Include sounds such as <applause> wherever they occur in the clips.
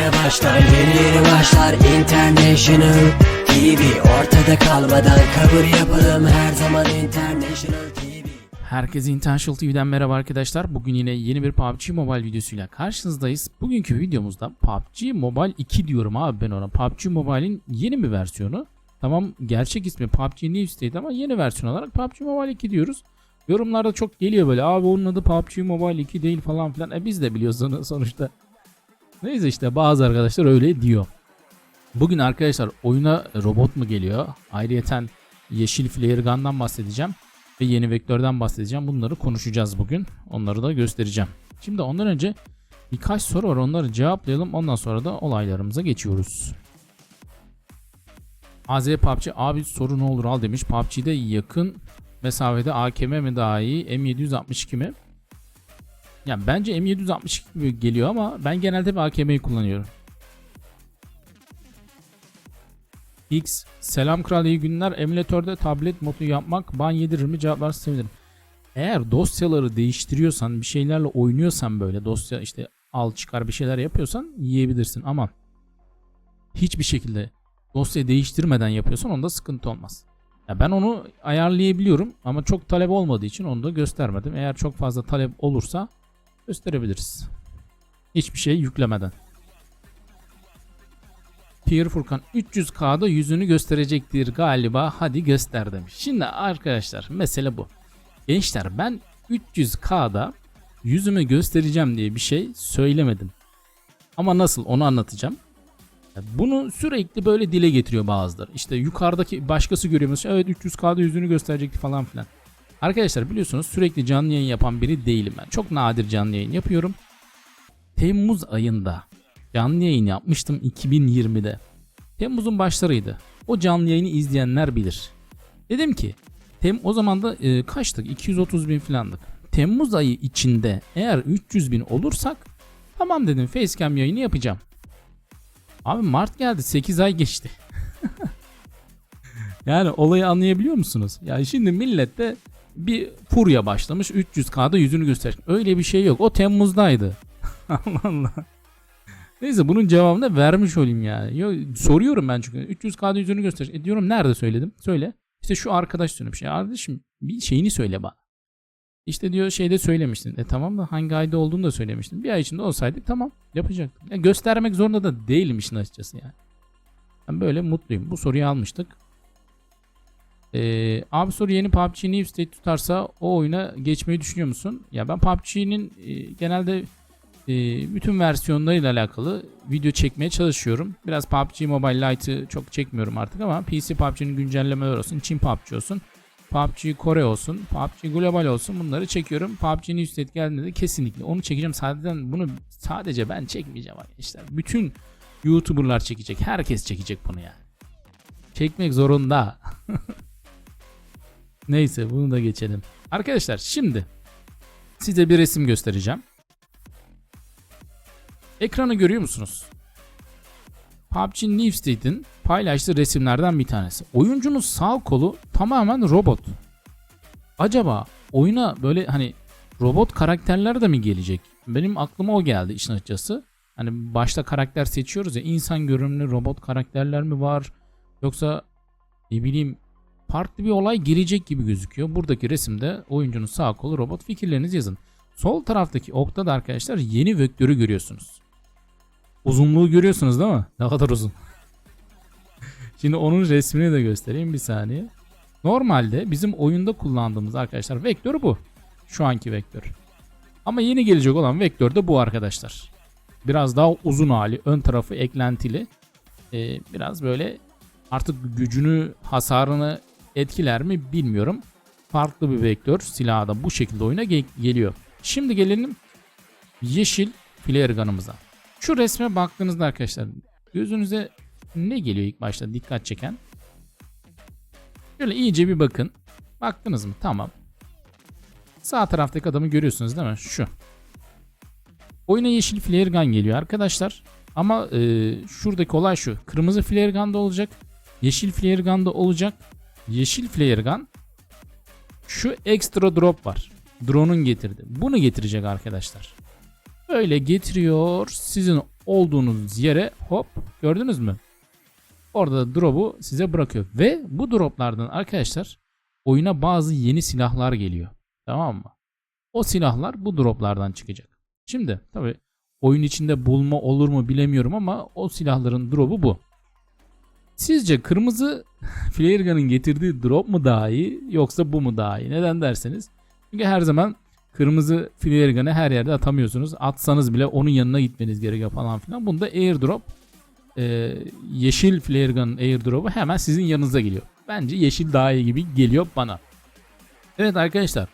yeni başlar Yeni yeni başlar International TV Ortada kalmadan kabul yapalım Her zaman International TV Herkese Intentional TV'den merhaba arkadaşlar. Bugün yine yeni bir PUBG Mobile videosuyla karşınızdayız. Bugünkü videomuzda PUBG Mobile 2 diyorum abi ben ona. PUBG Mobile'in yeni bir versiyonu. Tamam gerçek ismi PUBG New State ama yeni versiyon olarak PUBG Mobile 2 diyoruz. Yorumlarda çok geliyor böyle abi onun adı PUBG Mobile 2 değil falan filan. E biz de biliyoruz onu sonuçta. Neyse işte bazı arkadaşlar öyle diyor. Bugün arkadaşlar oyuna robot mu geliyor? Ayrıyeten yeşil flare gun'dan bahsedeceğim ve yeni vektörden bahsedeceğim. Bunları konuşacağız bugün. Onları da göstereceğim. Şimdi ondan önce birkaç soru var. Onları cevaplayalım. Ondan sonra da olaylarımıza geçiyoruz. AZ PUBG abi soru ne olur al demiş. PUBG'de yakın mesafede AKM mi daha iyi? M762 mi? Yani bence M762 gibi geliyor ama ben genelde bir AKM'yi kullanıyorum. X selam kral iyi günler. Emülatörde tablet modu yapmak ban yedirir mi? Cevaplarsa sevinirim. Eğer dosyaları değiştiriyorsan bir şeylerle oynuyorsan böyle dosya işte al çıkar bir şeyler yapıyorsan yiyebilirsin ama hiçbir şekilde dosya değiştirmeden yapıyorsan onda sıkıntı olmaz. Ya ben onu ayarlayabiliyorum ama çok talep olmadığı için onu da göstermedim. Eğer çok fazla talep olursa gösterebiliriz. Hiçbir şey yüklemeden. Pierre Furkan 300K'da yüzünü gösterecektir galiba. Hadi göster demiş. Şimdi arkadaşlar mesele bu. Gençler ben 300K'da yüzümü göstereceğim diye bir şey söylemedim. Ama nasıl onu anlatacağım. Bunu sürekli böyle dile getiriyor bazıları. İşte yukarıdaki başkası görüyor mesela evet 300K'da yüzünü gösterecekti falan filan. Arkadaşlar biliyorsunuz sürekli canlı yayın yapan biri değilim ben. Çok nadir canlı yayın yapıyorum. Temmuz ayında canlı yayın yapmıştım 2020'de. Temmuz'un başlarıydı. O canlı yayını izleyenler bilir. Dedim ki tem o zaman da e, kaçtık? 230 bin falandık. Temmuz ayı içinde eğer 300 bin olursak tamam dedim facecam yayını yapacağım. Abi Mart geldi 8 ay geçti. <laughs> yani olayı anlayabiliyor musunuz? Yani şimdi millette bir furya başlamış 300k'da yüzünü gösterecek. Öyle bir şey yok. O Temmuz'daydı. <laughs> Allah Allah. Neyse bunun cevabını vermiş olayım yani. Yo, soruyorum ben çünkü 300k'da yüzünü gösterecek. E diyorum nerede söyledim? Söyle. İşte şu arkadaş söylemiş. Ya kardeşim bir şeyini söyle bana. İşte diyor şeyde söylemiştin. E tamam da hangi ayda olduğunu da söylemiştin. Bir ay içinde olsaydık tamam yapacaktım. Ya göstermek zorunda da değilim işin açıkçası yani. Ben böyle mutluyum. Bu soruyu almıştık. Ee, abi soru yeni PUBG New State tutarsa o oyuna geçmeyi düşünüyor musun? Ya ben PUBG'nin e, genelde e, bütün versiyonlarıyla alakalı video çekmeye çalışıyorum. Biraz PUBG Mobile Lite'ı çok çekmiyorum artık ama PC PUBG'nin güncellemeleri olsun, Çin PUBG olsun, PUBG Kore olsun, PUBG Global olsun bunları çekiyorum. PUBG New State geldiğinde de kesinlikle onu çekeceğim. Sadece bunu sadece ben çekmeyeceğim arkadaşlar. Bütün YouTuber'lar çekecek. Herkes çekecek bunu yani. Çekmek zorunda. <laughs> Neyse bunu da geçelim. Arkadaşlar şimdi size bir resim göstereceğim. Ekranı görüyor musunuz? PUBG New State'in paylaştığı resimlerden bir tanesi. Oyuncunun sağ kolu tamamen robot. Acaba oyuna böyle hani robot karakterler de mi gelecek? Benim aklıma o geldi işin açıkçası. Hani başta karakter seçiyoruz ya insan görünümlü robot karakterler mi var? Yoksa ne bileyim farklı bir olay gelecek gibi gözüküyor. Buradaki resimde oyuncunun sağ kolu robot fikirlerinizi yazın. Sol taraftaki okta da arkadaşlar yeni vektörü görüyorsunuz. Uzunluğu görüyorsunuz değil mi? Ne kadar uzun. <laughs> Şimdi onun resmini de göstereyim bir saniye. Normalde bizim oyunda kullandığımız arkadaşlar vektör bu. Şu anki vektör. Ama yeni gelecek olan vektör de bu arkadaşlar. Biraz daha uzun hali. Ön tarafı eklentili. Ee, biraz böyle artık gücünü, hasarını etkiler mi bilmiyorum. Farklı bir vektör. Silahı da bu şekilde oyuna ge- geliyor. Şimdi gelelim yeşil flare. Şu resme baktığınızda arkadaşlar gözünüze ne geliyor ilk başta dikkat çeken? Şöyle iyice bir bakın. Baktınız mı? Tamam. Sağ taraftaki adamı görüyorsunuz değil mi? Şu. Oyuna yeşil flare geliyor arkadaşlar. Ama e, şuradaki olay şu. Kırmızı flare da olacak. Yeşil flare da olacak. Yeşil flare gun şu extra drop var. Drone'un getirdi. Bunu getirecek arkadaşlar. Öyle getiriyor. Sizin olduğunuz yere hop gördünüz mü? Orada drop'u size bırakıyor. Ve bu droplardan arkadaşlar oyuna bazı yeni silahlar geliyor. Tamam mı? O silahlar bu droplardan çıkacak. Şimdi tabi oyun içinde bulma olur mu bilemiyorum ama o silahların drop'u bu. Sizce kırmızı <laughs> flare gun'ın getirdiği drop mu daha iyi yoksa bu mu daha iyi? Neden derseniz çünkü her zaman kırmızı flare her yerde atamıyorsunuz. Atsanız bile onun yanına gitmeniz gerekiyor falan filan. Bunda airdrop e, yeşil flare gun airdrop'u hemen sizin yanınıza geliyor. Bence yeşil daha iyi gibi geliyor bana. Evet arkadaşlar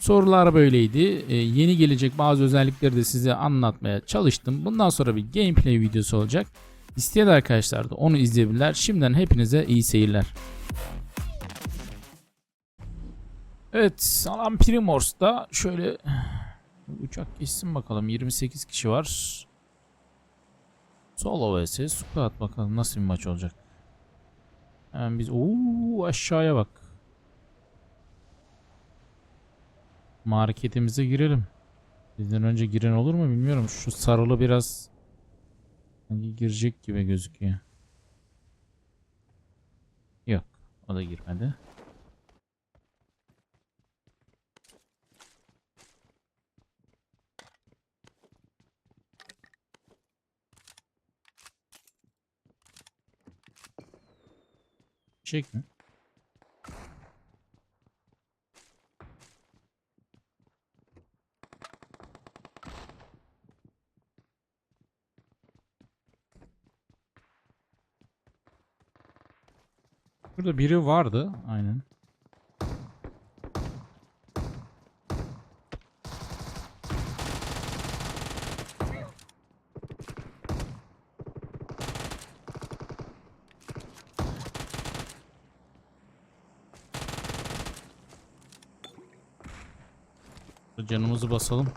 sorular böyleydi. E, yeni gelecek bazı özellikleri de size anlatmaya çalıştım. Bundan sonra bir gameplay videosu olacak. İsteyen arkadaşlar da onu izleyebilirler. Şimdiden hepinize iyi seyirler. Evet Salam Primors'ta şöyle uçak geçsin bakalım 28 kişi var. Solo vs squad bakalım nasıl bir maç olacak. Hemen biz ooo aşağıya bak. Marketimize girelim. Bizden önce giren olur mu bilmiyorum. Şu sarılı biraz sanki girecek gibi gözüküyor. Yok, o da girmedi. Çek mi? Burada biri vardı. Aynen. Canımızı basalım.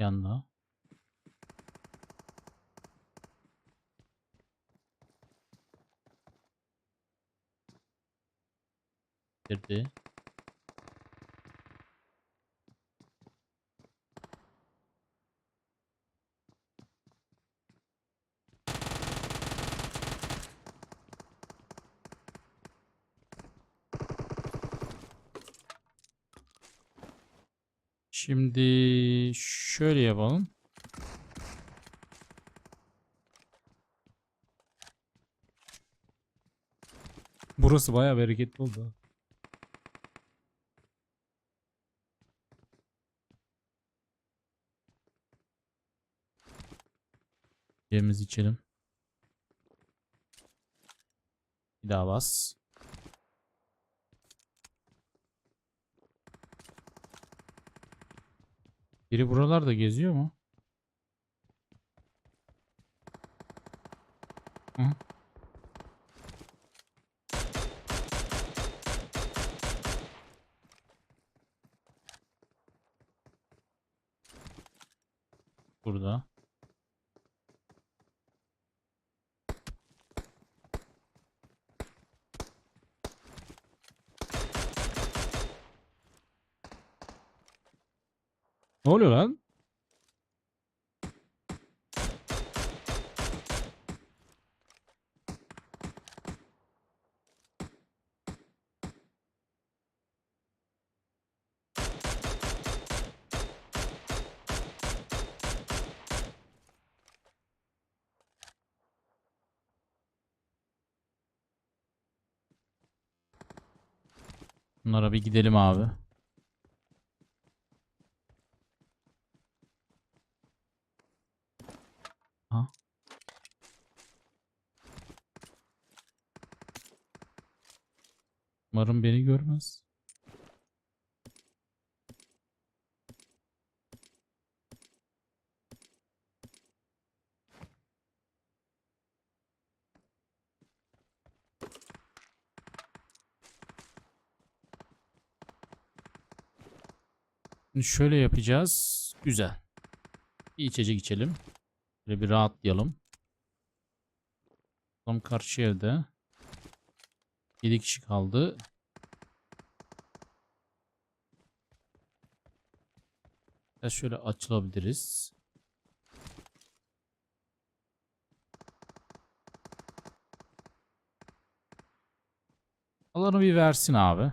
Yanına. Girdi. Şimdi şöyle yapalım. Burası bayağı bereketli oldu. Yemizi içelim. Bir daha bas. Biri buralarda geziyor mu? Hı? Burada. Ne oluyor lan? Bunlara bir gidelim abi. Umarım beni görmez. Şimdi şöyle yapacağız. Güzel. Bir içecek içelim. Böyle bir rahatlayalım. Tam karşı evde. 7 kişi kaldı. Şöyle açılabiliriz. Alanı bir versin abi.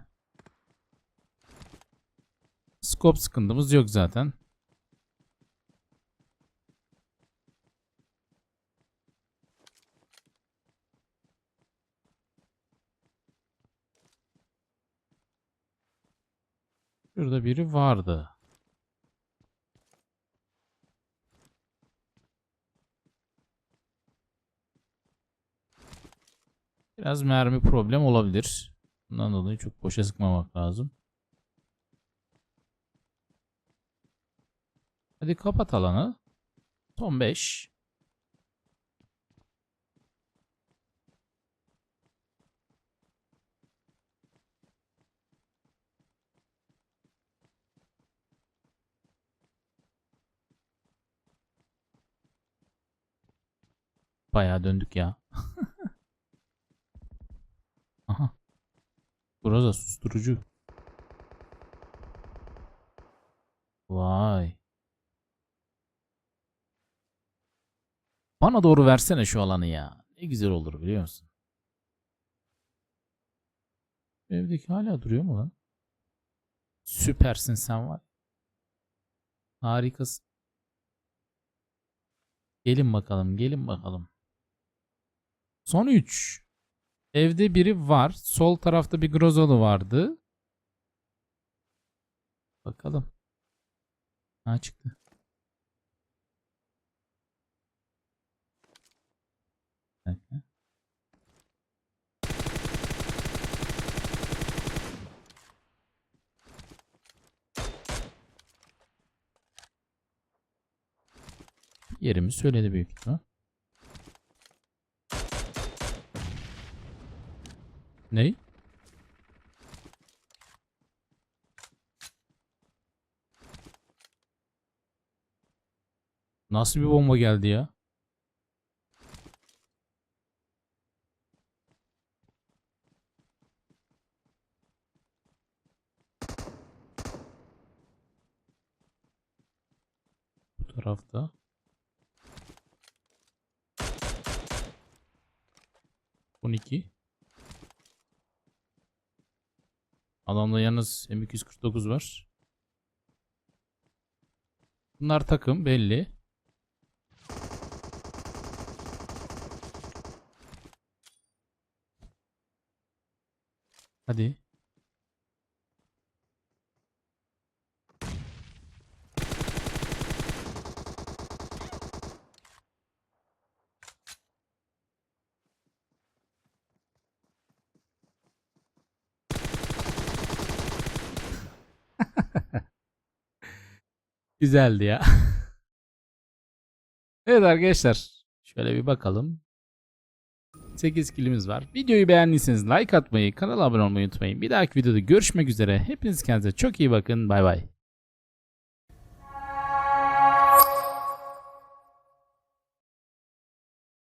Scope sıkıntımız yok zaten. Şurada biri vardı. Biraz mermi problem olabilir. Bundan dolayı çok boşa sıkmamak lazım. Hadi kapat alanı. Son 5. Bayağı döndük ya. <laughs> Burada susturucu. Vay. Bana doğru versene şu alanı ya. Ne güzel olur biliyor musun? Evdeki hala duruyor mu lan? Süpersin sen var. Harikasın. Gelin bakalım, gelin bakalım. Son 3. Evde biri var. Sol tarafta bir Grozalı vardı. Bakalım. Ha çıktı. Dakika. Yerimi söyledi büyük ihtimal. Ney? Nasıl bir bomba geldi ya? Bu tarafta. On iki. Adamda yalnız M249 var. Bunlar takım belli. Hadi. Güzeldi ya. <laughs> evet arkadaşlar. Şöyle bir bakalım. 8 kilimiz var. Videoyu beğendiyseniz like atmayı, kanala abone olmayı unutmayın. Bir dahaki videoda görüşmek üzere. Hepiniz kendinize çok iyi bakın. Bay bay.